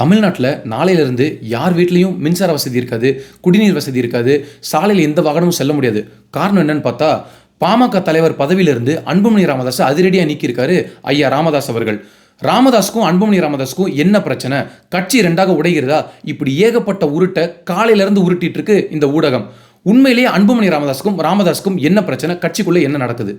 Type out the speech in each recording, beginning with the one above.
தமிழ்நாட்டில் நாளையிலிருந்து யார் வீட்லேயும் மின்சார வசதி இருக்காது குடிநீர் வசதி இருக்காது சாலையில் எந்த வாகனமும் செல்ல முடியாது. காரணம் என்னன்னு பார்த்தா பாமக தலைவர் பதவியிலிருந்து அன்புமணி ராமதாஸ் அதிரடியாக நீக்கியிருக்காரு ஐயா ராமதாஸ் அவர்கள். ராமதாஸுக்கும் அன்புமணி ராமதாஸுக்கும் என்ன பிரச்சனை? கட்சி ரெண்டாக உடைகிறதா? இப்படி ஏகப்பட்ட உருட்டை காலையிலேருந்து உருட்டிட்டு இருக்கு இந்த ஊடகம். உண்மையிலேயே அன்புமணி ராமதாஸுக்கும் ராமதாஸுக்கும் என்ன பிரச்சனை? கட்சிக்குள்ளே என்ன நடக்குது?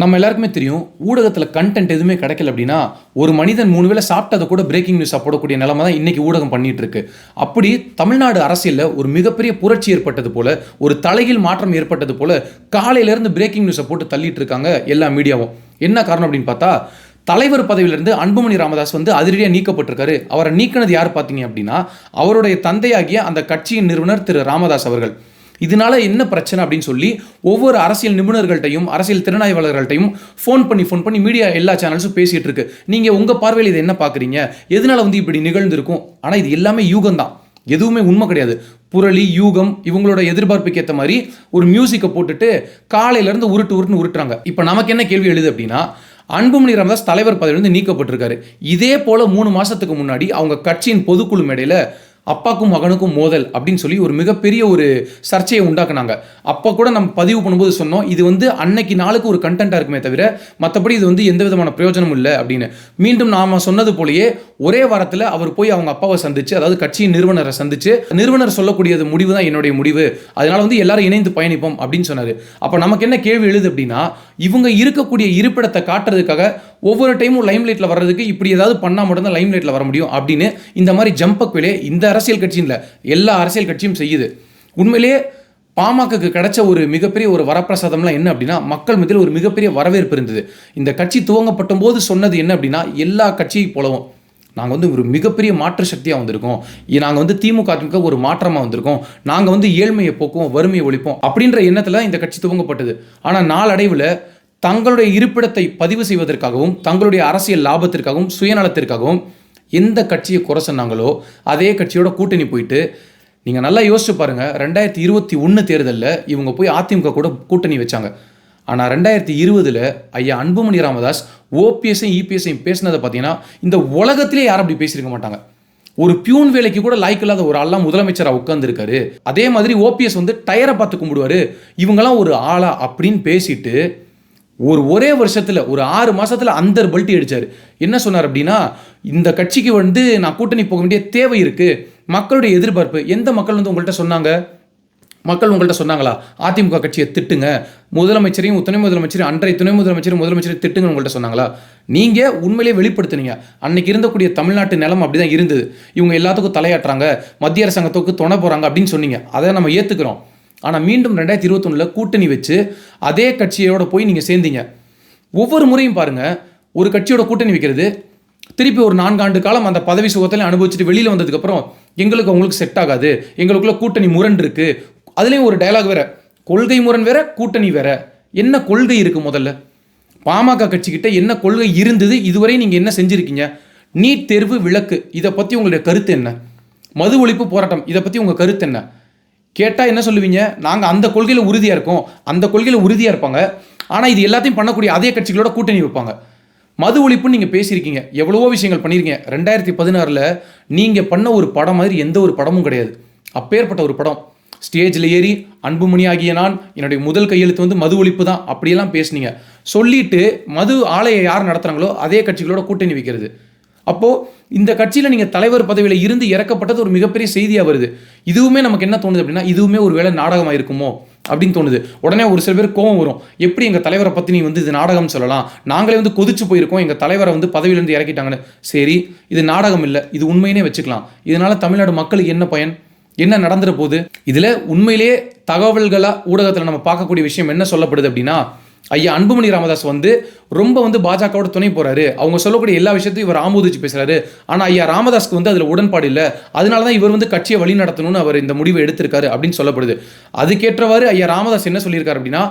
நம்ம எல்லாருக்குமே தெரியும் ஊடகத்தில் கண்டென்ட் எதுவுமே கிடைக்கல அப்படின்னா ஒரு மனிதன் மூணு வேளை சாப்பிட்டதை கூட பிரேக்கிங் நியூஸாக போடக்கூடிய நிலைமை தான் இன்னைக்கு ஊடகம் பண்ணிட்டு இருக்கு அப்படி தமிழ்நாடு அரசியலில் ஒரு மிகப்பெரிய புரட்சி ஏற்பட்டது போல ஒரு தலையில் மாற்றம் ஏற்பட்டது போல காலையிலேருந்து பிரேக்கிங் நியூஸை போட்டு தள்ளிட்டு இருக்காங்க எல்லா மீடியாவும். என்ன காரணம் அப்படின்னு பார்த்தா தலைவர் பதவியிலிருந்து அன்புமணி ராமதாஸ் வந்து அதிரடியாக நீக்கப்பட்டிருக்காரு. அவரை நீக்கினது யார் பார்த்தீங்க அப்படின்னா அவருடைய தந்தையாகிய அந்த கட்சியின் நிறுவனர் திரு ராமதாஸ் அவர்கள். இதனால என்ன பிரச்சனை அப்படின்னு சொல்லி ஒவ்வொரு அரசியல் நிபுணர்கள்ட்டையும் அரசியல் திறனாய்வாளர்கள்ட்டையும் ஃபோன் பண்ணி ஃபோன் பண்ணி மீடியா எல்லா சேனல்ஸும் பேசிட்டு இருக்கு. நீங்க உங்க பார்வையில் இதை என்ன பார்க்குறீங்க? எதனால வந்து இப்படி நிகழ்ந்திருக்கும்? ஆனால் இது எல்லாமே யூகம் தான். எதுவுமே உண்மை கிடையாது. புரளி யூகம் இவங்களோட எதிர்பார்ப்புக்கு ஏற்ற மாதிரி ஒரு மியூசிக்கை போட்டுட்டு காலையிலேருந்து உருட்டு உருட்டுன்னு உருட்டுறாங்க. இப்போ நமக்கு என்ன கேள்வி எழுது அப்படின்னா அன்புமணி ராமதாஸ் தலைவர் பதவியிலிருந்து நீக்கப்பட்டிருக்காரு. இதே போல மூணு மாசத்துக்கு முன்னாடி அவங்க கட்சியின் பொதுக்குழு மேடையில் அப்பாக்கும் மகனுக்கும் மோதல் அப்படின்னு சொல்லி ஒரு மிகப்பெரிய ஒரு சர்ச்சையை உண்டாக்குனாங்க. அப்போ கூட நம்ம பதிவு பண்ணும்போது சொன்னோம் இது வந்து அன்னைக்கு நாளுக்கு ஒரு கண்டென்ட்டாக இருக்குமே தவிர மற்றபடி இது வந்து எந்த விதமான பிரயோஜனமும் இல்லை அப்படின்னு. மீண்டும் நாம் சொன்னது போலயே ஒரே வாரத்தில் அவர் போய் அவங்க அப்பாவை சந்திச்சு அதாவது கட்சியின் நிறுவனரை சந்திச்சு நிறுவனர் சொல்லக்கூடியது முடிவு தான் என்னுடைய முடிவு. அதனால வந்து எல்லாரும் இணைந்து பயணிப்போம் அப்படின்னு சொன்னார். அப்போ நமக்கு என்ன கேள்வி எழுது அப்படின்னா இவங்க இருக்கக்கூடிய இருப்பிடத்தை காட்டுறதுக்காக ஒவ்வொரு டைமும் லைம் லைட்டில் வர்றதுக்கு இப்படி ஏதாவது பண்ணால் மட்டும்தான் லைம் லைட்டில் வர முடியும் அப்படின்னு இந்த மாதிரி ஜம்பக் வேலையை இந்த அரசியல் கட்சியும் இல்லை எல்லா அரசியல் கட்சியும் செய்யுது. உண்மையிலேயே பாமகக்கு கிடைச்ச ஒரு மிகப்பெரிய ஒரு வரப்பிரசாதம்லாம் என்ன அப்படின்னா மக்கள் மத்தியில் ஒரு மிகப்பெரிய வரவேற்பு இருந்தது. இந்த கட்சி துவங்கப்பட்ட போது சொன்னது என்ன அப்படின்னா எல்லா கட்சியை போலவும். நாங்கள் வந்து ஒரு மிகப்பெரிய மாற்று சக்தியாக வந்திருக்கோம். நாங்கள் வந்து திமுக அதிமுக ஒரு மாற்றமாக வந்திருக்கோம். நாங்கள் வந்து ஏழ்மையை போக்குவோம் வறுமையை ஒழிப்போம் அப்படின்ற எண்ணத்தில் இந்த கட்சி துவங்கப்பட்டது. ஆனால் நாளடைவில் தங்களுடைய இருப்பிடத்தை பதிவு செய்வதற்காகவும் தங்களுடைய அரசியல் லாபத்திற்காகவும் சுயநலத்திற்காகவும் எந்த கட்சியை குறை சொன்னாங்களோ அதே கட்சியோட கூட்டணி போயிட்டு நீங்கள் நல்லா யோசிச்சு பாருங்கள் ரெண்டாயிரத்தி இருபத்தி ஒன்று தேர்தலில் இவங்க போய் அதிமுக கூட கூட்டணி வச்சாங்க. ஆனால் ரெண்டாயிரத்தி இருபதில் ஐயா அன்புமணி ராமதாஸ் ஓபிஎஸ்ஸையும் இபிஎஸ்ஸையும் பேசினதை பார்த்தீங்கன்னா இந்த உலகத்திலே யாரும் அப்படி பேசியிருக்க மாட்டாங்க. ஒரு பியூன் வேலைக்கு கூட லாய்க்கு இல்லாத ஒரு ஆள்லாம் முதலமைச்சராக உட்காந்துருக்காரு அதே மாதிரி ஓபிஎஸ் வந்து டயரை பார்த்து கும்பிடுவாரு. இவங்கெல்லாம் ஒரு ஆளா அப்படின்னு பேசிட்டு ஒரு ஒரே வருஷத்தில் ஒரு ஆறு மாதத்தில் அந்த பல்ட்டி அடித்தார் என்ன சொன்னார் அப்படின்னா இந்த கட்சிக்கு வந்து நான் கூட்டணி போக வேண்டிய தேவை இருக்குது மக்களுடைய எதிர்பார்ப்பு எந்த மக்கள் வந்து உங்கள்கிட்ட சொன்னாங்க? மக்கள் உங்கள்கிட்ட சொன்னாங்களா? அதிமுக கட்சியை திட்டுங்க. முதலமைச்சரையும் துணை முதலமைச்சரையும் அன்றைய துணை முதலமைச்சரும் முதலமைச்சரையும் திட்டுங்க உங்கள்கிட்ட சொன்னாங்களா? நீங்கள் உண்மையிலேயே வெளிப்படுத்துனீங்க. அன்னைக்கு இருந்தக்கூடிய தமிழ்நாட்டு நிலம் அப்படி தான் இருந்தது. இவங்க எல்லாத்துக்கும் தலையாட்டுறாங்க. மத்திய அரசாங்கத்துக்கு துணை போகிறாங்க அப்படின்னு சொன்னீங்க. அதை நம்ம ஏற்றுக்கிறோம் ஆனால் மீண்டும் ரெண்டாயிரத்தி இருபத்தொன்னில் கூட்டணி வச்சு அதே கட்சியோட போய் நீங்கள் சேர்ந்தீங்க. ஒவ்வொரு முறையும் பாருங்கள் ஒரு கட்சியோட கூட்டணி வைக்கிறது. திருப்பி ஒரு நான்காண்டு காலம் அந்த பதவி சுகத்தில் அனுபவிச்சுட்டு வெளியில் வந்ததுக்கப்புறம் எங்களுக்கு அவங்களுக்கு செட் ஆகாது. எங்களுக்குள்ள கூட்டணி முரண் இருக்கு. அதுலேயும் ஒரு டயலாக் வேற. கொள்கை முரண் வேற கூட்டணி வேற. என்ன கொள்கை இருக்குது முதல்ல? பாமக கட்சிக்கிட்ட என்ன கொள்கை இருந்தது? இதுவரை நீங்கள் என்ன செஞ்சுருக்கீங்க? நீட் தேர்வு விளக்கு. இதை பற்றி உங்களுடைய கருத்து என்ன? மது ஒழிப்பு போராட்டம். இதை பற்றி உங்கள் கருத்து என்ன? கேட்டால் என்ன சொல்லுவீங்க? நாங்கள் அந்த கொள்கையில் உறுதியாக இருக்கோம். அந்த கொள்கையில் உறுதியாக இருப்பாங்க. ஆனால் இது எல்லாத்தையும் பண்ணக்கூடிய அதே கட்சிகளோட கூட்டணி வைப்பாங்க. மது ஒழிப்புன்னு நீங்கள் பேசியிருக்கீங்க. எவ்வளவோ விஷயங்கள் பண்ணியிருக்கீங்க. ரெண்டாயிரத்தி பதினாறில் நீங்கள் பண்ண ஒரு படம் மாதிரி எந்த ஒரு படமும் கிடையாது. அப்பேற்பட்ட ஒரு படம். ஸ்டேஜில் ஏறி அன்புமணி ஆகிய நான் என்னுடைய முதல் கையெழுத்து வந்து மது ஒழிப்பு தான். அப்படியெல்லாம் பேசுனீங்க. சொல்லிட்டு மது ஆலையை யார் நடத்துகிறாங்களோ அதே கட்சிகளோட கூட்டணி வைக்கிறது. அப்போது இந்த கட்சியில் நீங்கள் தலைவர் பதவியில் இருந்து இறக்கப்பட்டது ஒரு மிகப்பெரிய செய்தியாக வருது. இதுவுமே நமக்கு என்ன தோணுது அப்படின்னா இதுவுமே ஒரு வேளை நாடகமாக இருக்குமோ அப்படின்னு தோணுது. உடனே ஒரு சில பேர் கோவம் வரும். எப்படி எங்கள் தலைவரை பற்றி நீ வந்து இது நாடகம் சொல்லலாம்? நாங்களே வந்து கொதிச்சு போயிருக்கோம். எங்கள் தலைவரை வந்து பதவியிலேருந்து இறக்கிட்டாங்கன்னு. சரி இது நாடகம் இல்லை. இது உண்மையினே வச்சுக்கலாம். இதனால் தமிழ்நாடு மக்களுக்கு என்ன பயன்? என்ன நடந்துட போகுது? இதில் உண்மையிலேயே தகவல்களாக ஊடகத்தில் நம்ம பார்க்கக்கூடிய விஷயம் என்ன சொல்லப்படுது அப்படின்னா ஐயா அன்புமணி ராமதாஸ் வந்து ரொம்ப வந்து பாஜகவோட துணை போகிறாரு அவங்க சொல்லக்கூடிய எல்லா விஷயத்தையும் இவர் ஆமோதிச்சு பேசுகிறாரு ஆனால் ஐயா ராமதாஸ்க்கு வந்து அதில் உடன்பாடு இல்லை. அதனால தான் இவர் வந்து கட்சியை வழி நடத்தணும்னு அவர் இந்த முடிவை எடுத்திருக்காரு அப்படின்னு சொல்லப்படுது. அதுக்கேற்றவாறு ஐயா ராமதாஸ் என்ன சொல்லியிருக்காரு அப்படின்னா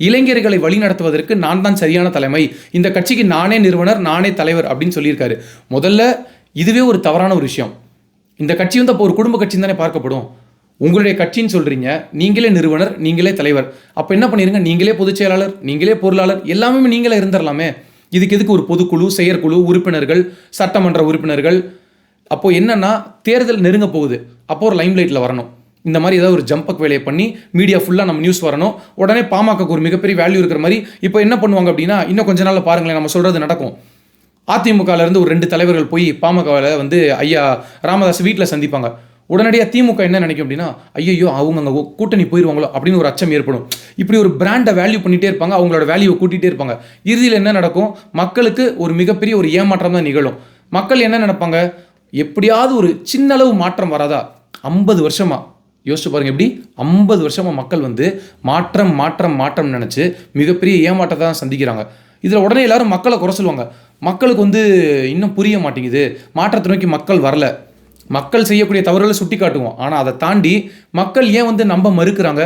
இளைஞர்களை வழி நடத்துவதற்கு நான் தான் சரியான தலைமை. இந்த கட்சிக்கு நானே நிறுவனர் நானே தலைவர் அப்படின்னு சொல்லியிருக்காரு. முதல்ல இதுவே ஒரு தவறான ஒரு விஷயம். இந்த கட்சி வந்து அப்போ ஒரு குடும்ப கட்சின்னு தானே பார்க்கப்படும். உங்களுடைய கட்சின்னு சொல்கிறீங்க நீங்களே நிறுவனர் நீங்களே தலைவர். அப்போ என்ன பண்ணிடுங்க நீங்களே பொதுச் செயலாளர் நீங்களே பொருளாளர் எல்லாமே நீங்களே இருந்துடலாமே இதுக்கு எதுக்கு ஒரு பொதுக்குழு செயற்குழு உறுப்பினர்கள் சட்டமன்ற உறுப்பினர்கள்? அப்போது என்னன்னா தேர்தல் நெருங்க போகுது. அப்போ ஒரு லைம்லைட்டில் வரணும். இந்த மாதிரி ஏதாவது ஒரு ஜம்பக் வேலையை பண்ணி மீடியா ஃபுல்லாக நம்ம நியூஸ் வரணும். உடனே பாமகக்கு ஒரு மிகப்பெரிய வேல்யூ இருக்கிற மாதிரி இப்போ என்ன பண்ணுவாங்க அப்படின்னா இன்னும் கொஞ்ச நாள் பாருங்களேன் நம்ம சொல்கிறது நடக்கும். அதிமுகலேருந்து ஒரு ரெண்டு தலைவர்கள் போய் பாமகவில் வந்து ஐயா ராமதாஸ் வீட்டில் சந்திப்பாங்க. உடனடியாக திமுக என்ன நினைக்கும் அப்படின்னா ஐயோ அவங்க அங்கே கூட்டணி போயிடுவாங்களோ அப்படின்னு ஒரு அச்சம் ஏற்படும். இப்படி ஒரு பிராண்டை வேல்யூ பண்ணிகிட்டே இருப்பாங்க அவங்களோட வேல்யூவை கூட்டிகிட்டே இருப்பாங்க. இறுதியில் என்ன நடக்கும்? மக்களுக்கு ஒரு மிகப்பெரிய ஒரு ஏமாற்றம் தான் நிகழும். மக்கள் என்ன நினைப்பாங்க? எப்படியாவது ஒரு சின்ன அளவு மாற்றம் வராதா? ஐம்பது வருஷமா. யோசிச்சு பாருங்கள் எப்படி? ஐம்பது வருஷமாக மக்கள் வந்து மாற்றம் மாற்றம் மாற்றம் நினச்சி மிகப்பெரிய ஏமாற்றத்தை தான் சந்திக்கிறாங்க. இதில் உடனே எல்லாரும் மக்களை குறை சொல்லுவாங்க. மக்களுக்கு வந்து இன்னும் புரிய மாட்டேங்குது. மாற்றத்தை நோக்கி மக்கள் வரல. மக்கள் செய்யக்கூடிய தவறுகளை சுட்டி காட்டுவோம் ஆனால் அதை தாண்டி மக்கள் ஏன் வந்து நம்ப மறுக்கிறாங்க?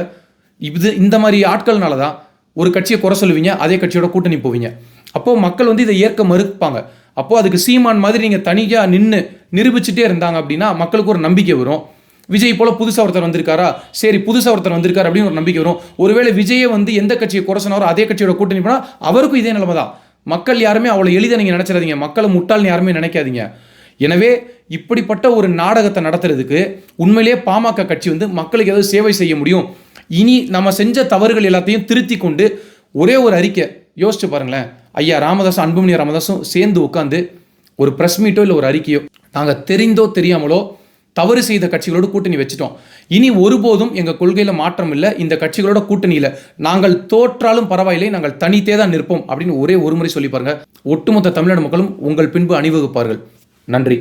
இது இந்த மாதிரி ஆட்கள்னால தான் ஒரு கட்சியை குறை சொல்லுவீங்க அதே கட்சியோட கூட்டணி போவீங்க. அப்போது மக்கள் வந்து இதை ஏற்க மறுப்பாங்க. அப்போது அதுக்கு சீமான் மாதிரி நீங்கள் தனியாக நின்று நிரூபிச்சுட்டே இருந்தாங்க அப்படின்னா மக்களுக்கு ஒரு நம்பிக்கை வரும். விஜய் போல புதுசாக ஒருத்தர் வந்திருக்காரா? சரி புதுசாக ஒருத்தர் வந்திருக்காரு அப்படின்னு ஒரு நம்பிக்கை வரும். ஒருவேளை விஜயை வந்து எந்த கட்சியை குறை அதே கட்சியோட கூட்டணி போனால் அவருக்கும் இதே நிலைமை தான் மக்கள் யாருமே அவ்வளோ எளிதாக நீங்கள் நினச்சிடாதீங்க. மக்களை முட்டாள்னு யாருமே நினைக்காதீங்க. எனவே இப்படிப்பட்ட ஒரு நாடகத்தை நடத்துறதுக்கு உண்மையிலேயே பாமக கட்சி வந்து மக்களுக்கு ஏதாவது சேவை செய்ய முடியும். இனி நம்ம செஞ்ச தவறுகள் எல்லாத்தையும் திருத்தி கொண்டு ஒரே ஒரு அறிக்கை. யோசிச்சு பாருங்களேன். ஐயா ராமதாஸ் அன்புமணி ராமதாஸும் சேர்ந்து உட்காந்து ஒரு ப்ரெஸ் மீட்டோ இல்லை ஒரு அறிக்கையோ நாங்கள் தெரிந்தோ தெரியாமலோ தவறு செய்த கட்சிகளோடு கூட்டணி வச்சுட்டோம். இனி ஒருபோதும் எங்கள் கொள்கையில் மாற்றம் இல்லை. இந்த கட்சிகளோட கூட்டணியில் நாங்கள் தோற்றாலும் பரவாயில்லை. நாங்கள் தனித்தே தான் நிற்போம் அப்படின்னு ஒரே ஒரு முறை சொல்லி பாருங்க. ஒட்டுமொத்த தமிழ்நாடு மக்களும் உங்கள் பின்பு அணிவகுப்பார்கள். நன்றி.